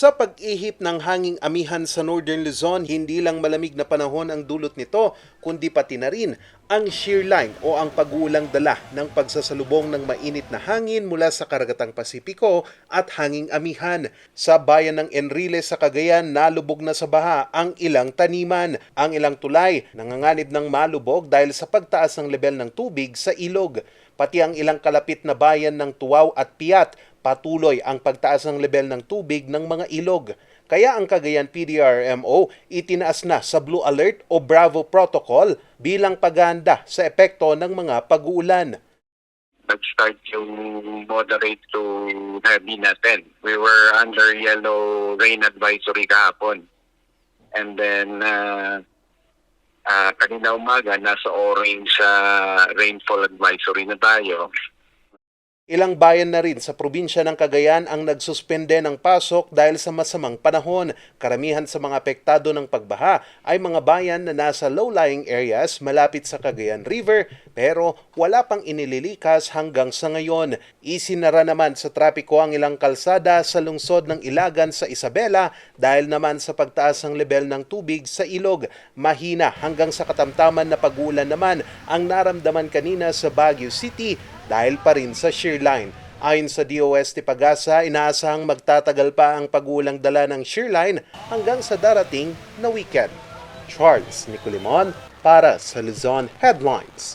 Sa pag-ihip ng hanging amihan sa Northern Luzon, hindi lang malamig na panahon ang dulot nito, kundi pati na rin ang shear line o ang pag-uulang dala ng pagsasalubong ng mainit na hangin mula sa karagatang Pasipiko at hanging amihan. Sa bayan ng Enriles sa Cagayan, nalubog na sa baha ang ilang taniman. Ang ilang tulay nanganganib ng malubog dahil sa pagtaas ng level ng tubig sa ilog. Pati ang ilang kalapit na bayan ng Tuwaw at Piat, patuloy ang pagtaas ng level ng tubig ng mga ilog. Kaya ang Cagayan PDRMO itinaas na sa Blue Alert o Bravo Protocol bilang paghahanda sa epekto ng mga pag-uulan. nag-start yung moderate to heavy natin. We were under yellow rain advisory kahapon. And then, uh, uh, kanina umaga, nasa orange uh, rainfall advisory na tayo. Ilang bayan na rin sa probinsya ng Cagayan ang nagsuspende ng pasok dahil sa masamang panahon. Karamihan sa mga apektado ng pagbaha ay mga bayan na nasa low-lying areas malapit sa Cagayan River pero wala pang inililikas hanggang sa ngayon. Isinara naman sa trapiko ang ilang kalsada sa lungsod ng Ilagan sa Isabela dahil naman sa pagtaas ng level ng tubig sa ilog. Mahina hanggang sa katamtaman na pag-uulan naman ang naramdaman kanina sa Baguio City dahil pa rin sa shear line. Ayon sa DOS Tipagasa, inaasahang magtatagal pa ang pag-uulang dala ng shear line hanggang sa darating na weekend. Charles Nicolimon para sa Luzon Headlines.